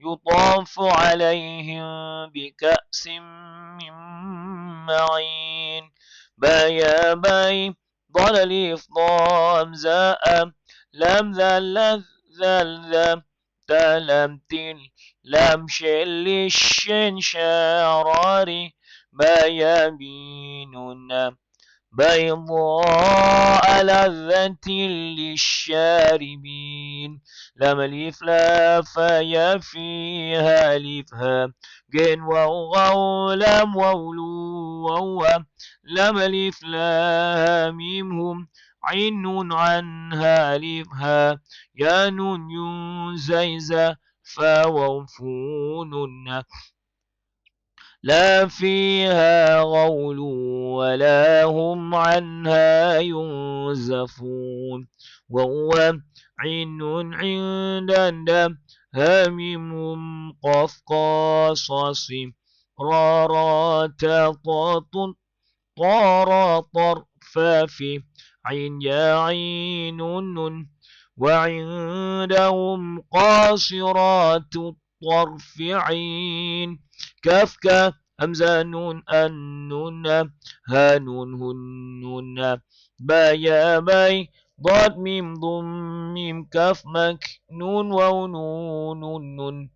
يطاف عليهم بكأس من معين بايا باي ضل الإف ضام زاء لم ذا ذا تلم تل لم شل الشن شراري بايا بيننا بيضاء لذة للشاربين. لما الإف لا فيا فيها لفها جن واو لم وولو وو لما الإف لا ميمهم عين عنها لفها يا نون زيزة فوفون لا فيها غول ولا هم عنها ينزفون. وهو عين عند همم قفقاصص رارات طاط طار طرف في عين يا عين وعندهم قاصرات الطرف عين كاف كاف. همزة نون النون ها نون هن نون. با يا باي ضاد ميم ضم ميم. كاف مك نون واو نون نون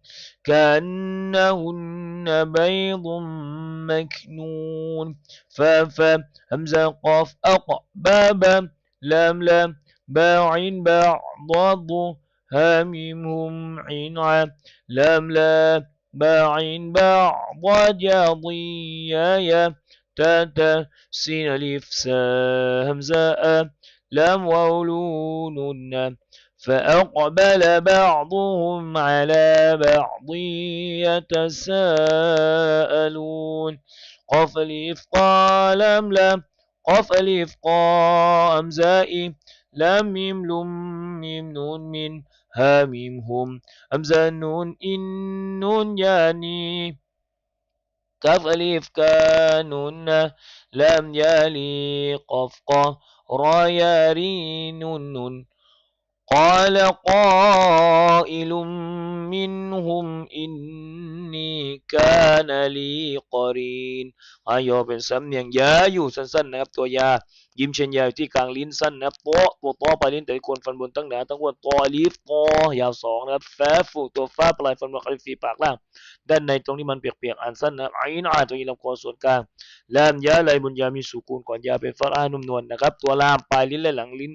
كأنهن بيض مكنون. فا فا همزة قاف أق. بابا لام لام. باع باع ضاد. همهم عنا لم لا باع بعض تا تاتا سين الف همزاء لم وولون فأقبل بعضهم على بعض يتساءلون. قف الإف قال لم قف الإف قام زائي لم ميم لم نون من هاميم هم همزة نون إن نون يعني كاف ألف كانون لام يالي قف قا را نون قال قائل منهم إني كان لي قرين อายอเป็นสำเนียงยาอยู่สั้นๆนะครับตัวยา ยิ้มเช่นยาวที่กลางลิ้นสั้นนะครับโตตัวตอปลายลิ้นแต่คนฟันบนตั้งหนาตั้งวนตอลีฟตอยาวสองนะครับแฟฟูตัวฟ้าปลายฟันบนคลิฟีปากล่าง ด้านในตรงนี้มันเปียกๆอ่านสั้นนะไอ้นาตรงนี้ลำคอส่วนกลางลามยาลายบุญยามีสุกูลก่อนยาเป็นฟัรานุ่มนวลนะครับ ตัวลามปลายลิ้นและหลังลิ้น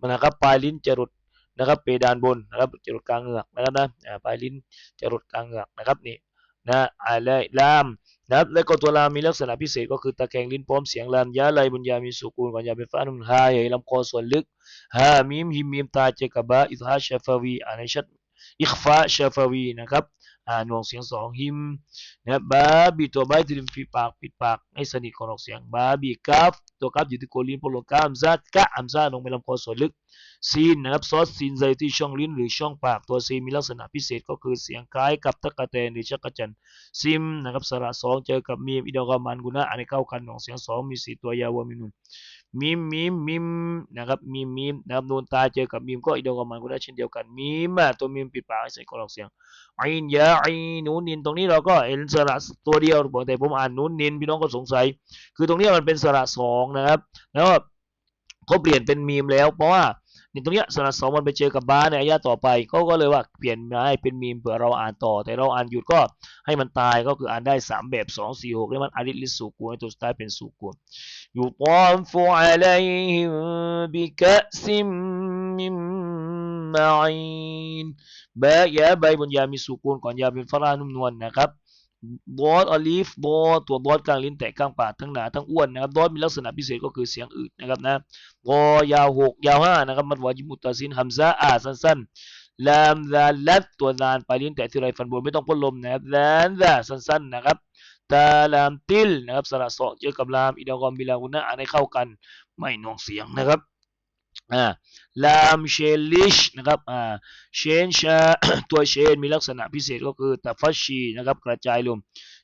มันนะครับปลายลิ้นจะรุด นะครับเพดานบนนะครับจะรุดกลางเหงือกนะครับนะปลายลิ้นจะรุดกลางเหงือกนะครับนี่นะอะไรลามนะครับแล้วก็ตัวลามมีลักษณะพิเศษก็คือตะแคงลิ้นพร้อมเสียงลามยาลายบุญญามีสุกูลก่อนยาเป็นฟ้านุ่มฮาใหญ่ลำคอส่วนลึกฮามีมฮิมมีมตาเจกบะอิทฮาชฟาวีอ่านให้ชัดอิคฟาชฟาวีนะครับ อ่าน่วงเสียงสองฮิมนะบาบีตัวใบที่ริมฝีปากปิดปากให้สนิทก่อนออกเสียงบาบีกาฟตัวกาฟอยู่ที่โคลินโปโลกามซัดกะอัมซาลงไปลำคอส่วนลึกซีนนะครับซอสซีนใจที่ช่องลิ้นหรือช่องปากตัวซีมีลักษณะพิเศษก็คือเสียงคล้ายกับตะกะแตนหรือชักกะจันซิมนะครับสระสองเจอกับมีมอิดอกามันกุนะอันนี้เข้ากันของเสียงสองมีสีตัวยาวมีนุน มีมมีมมีมนะครับมีมมีมนะครับนูนตาเจอกับมีมก็อิดอกามันกุนะเช่นเดียวกันมีมตัวมีมปิดปากใส่กรอกเสียงไอินยาไอนูนินตรงนี้เราก็เห็นสระตัวเดียวบอกแต่ผมอ่านนูนินพี่น้องก็สงสัย คือตรงนี้มันเป็นสระสองนะครับ แล้วเขาเปลี่ยนเป็นมีมแล้วเพราะว่า นี่ตรงเนี้ยสระสองมันไปเจอกับบาในอายะต่อไปเขาก็เลยว่าเปลี่ยนมาให้เป็นมีมเผื่อเราอ่านต่อ แต่เราอ่านหยุดก็ให้มันตายก็คืออ่านได้สามแบบสองสี่หกแล้วมันอาริลิสุกูให้ตัวสุดท้ายเป็นสุกูยูตอฟูอะลัยฮิมบิกะซิมมิมมาอินบะยาใบบนยามีสุกูลก่อนยาเป็นฟรานุ่มนวลนะครับ บอสอลีฟบอสตัวบอสกลางลิ้นแตกกลางปากทั้งหนาทั้งอ้วนนะครับบอสมีลักษณะพิเศษก็คือเสียงอืดนะครับนะกอยาวหกยาวห้านะครับมัดวาจิมุตตาซินฮัมซาอาสั้นๆลามซาลัดตัวนานปลายลิ้นแตะที่ไรฟันบนไม่ต้องพ่นลมนะครับลานซาสั้นๆนะครับตาลามติลนะครับสระสอเจอกับลามอิดากอมบิลากุนะอ่านให้เข้ากันไม่น่วงเสียงนะครับ อ่าลามเชลิชนะครับอ่าเชนชา ตัวเชนมีลักษณะพิเศษก็คือตัฟัชชีนะครับกระจายลม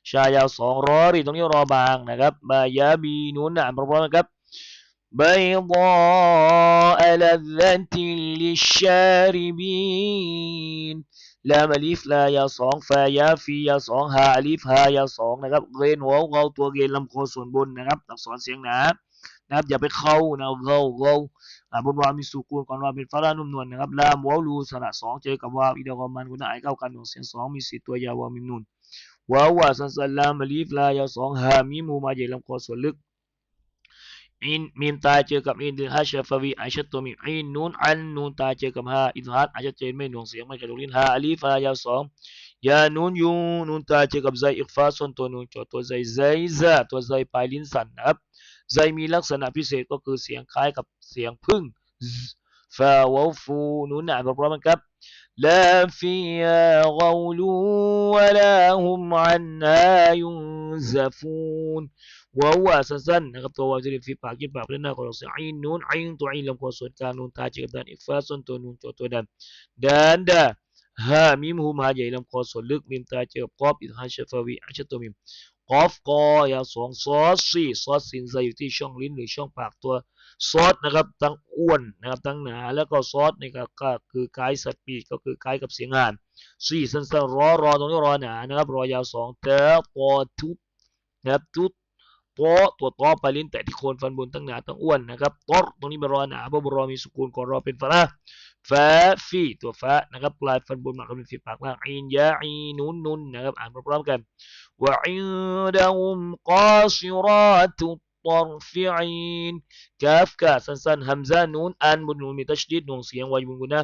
ชายาวสองร้อยตรงนี้รอบางนะครับบายาบีนูนอ่านพร้อมๆนะครับ بيضاء لذة للشاربين ลามอลิฟลายาสองฟายาฟียาสองฮาอลิฟฮายาสองนะครับเรนหัวเงาตัวเกนลำคอส่วนบนนะครับอักษรเสียงหนานะครับอย่าไปเข้านะเงาเงาอ่าบนวามีสุกูลก่อนวาเป็นฟารานุ่มนวลนะครับลามวาลูสระสองเจอกับวาอีดอกอมันกุนไอเข้ากันหนงเสียงสองมีสี่ตัวยาวามิมนุนวาวาสันสันลามอลิฟลายาสองฮามีมูมาเยลำคอส่วนลึก อินมีมตายเจอกับอินดิฮัชฟวีไอชัดตัวมีอินนูนอันนูนตายเจอกับฮาอินฮัดอาจจะเจนไม่หน่วงเสียงไม่กระดุลินฮาอลีฟายาวสองยานูนยูนูนตายเจอกับไซอิกฟาส่วนตัวนูนจอตัวไซไซซาตัวไซปลายลิ้นสั่นนะครับไซมีลักษณะพิเศษก็คือเสียงคล้ายกับเสียงพึ่ง فوفوا نون على كاب لا فيها غول ولا هم عنها ينزفون. وهو أساسا نغطى وجري في باقي بابلنا قرص عين نون عين تو عين لم قرص kanun tajib dan ifasun tu nun contoh dan ها ميم هم ها جاي لم قرص لك ميم تاجر. قاب إذا شفاوي عشت ميم. قاف قا يا صون صاصي صاصي زيوتي تي شون لين لي شون ซอสนะครับทั้งอ้วนนะครับทั้งหนาแล้วก็ซอสนี่ก็คือกายสปีดก็คือกายกับเสียงงานสี่สั้นๆรอรอตรงนี้รอหนานะครับรอยาวสองเตอปอทุบนะครับทุบโตตัวตอไปลิ้นแต่ที่โคนฟันบนตั้งหนาตั้งอ้วนนะครับตอตรงนี้เป็นรอหนาเพราะรอมีสุกูลก่อนรอเป็นฟาระฟาฟีตัวฟานะครับปลายฟันบนมาก็เป็นฝีปากล่างอินยาอีนุนนุนนะครับอ่านพร้อมๆกันวะอิดะฮุมกาซิราตุ ตอรฟิอินกาฟกาสั้นๆฮัมซานูนอันบนนูนมีตัชดีดหน่วงเสียงวายบุญกุนะ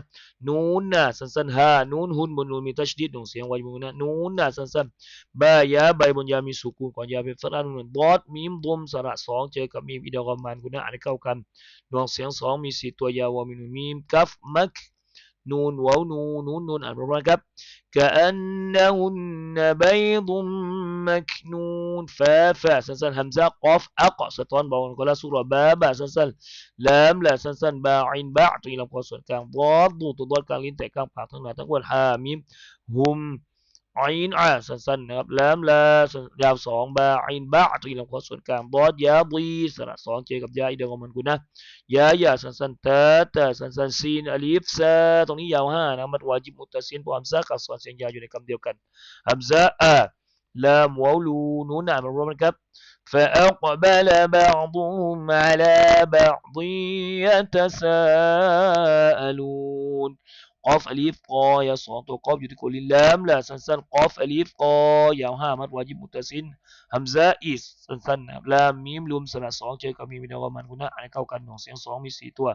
นูนนะสั้นๆฮานูนฮุนบนนูนมีตัชดีดหน่วงเสียงวายบุญกุนะนูนนะสั้นๆ บายาใบบนยามีสุกูลก่อนยาเป็นฟารานุนบอดมีมดมสระสองเจอกับมีมอิดากอมันกุนะอ่านเข้ากันดวงเสียงสองมีสี่ตัวยาวามินุมีมกัฟมักนูนวาวนูนูนนูนอ่านพร้อมๆครับ كأنهن بيض مكنون فا فا سنسن همزة قاف أقع ستوان باون كلا سورة با با سنسن لام لا سنسن با عين با ตรงนี้ลำคอส่วนกลางบอดดูตัวดอดกลางลิ้นแตะกลางปากทั้งหน้าทั้งอ้วนฮามิมหุม อินอ่าสั้นๆนะครับลามลายาวสองบาอินบาตรีลำคอส่วนกลางบอดยาบีสระสองเจอกับยาอีเดงมันกูนะยายาสั้นๆเตตสั้นๆซีนอลิฟซาตรงนี้ยาวห้านะมัดวาจิบมุตซินพวกอัมซากับส่วนเสียงยาวอยู่ในคำเดียวกันอัมซาอา لام ولو نون عمل ربك فأقبل بعضهم على بعض يتساءلون. กอฟอลีฟกอยาสองตัวกอฟอยู่ที่โกลินลามละสั้นๆกอฟอลีฟกอยาวห้ามัดวาจิบมุตซินฮัมซาอิสสั้นๆนะครับลามมีมรวมสระสองเจอกับมีมินาวามันกุณนะอ่านเข้ากันหน่วงเสียงสองมีสี่ตัว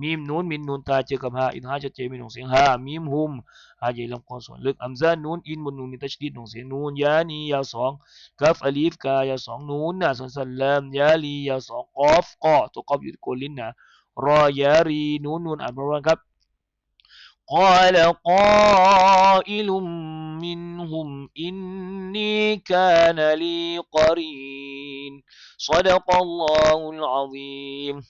มีมนูนมินนูนตาเจอกับฮาอินฮาจะเจมีหน่วงเสียงฮามีมฮุมฮาใหญ่ลำคอส่วนลึกอัมซานูนอินบนนูนมีตัชดีดหน่วงเสียงนูนยานียาวสองกัฟอลีฟกายาวสองนูนนะสั้นๆลามยาลียาวสองกอฟกอตัวกอฟอยู่ที่โกลินนะรอยารีนูนนูนอ่านพร้อมกันครับ قال قائل منهم إني كان لي قرين. صدق الله العظيم.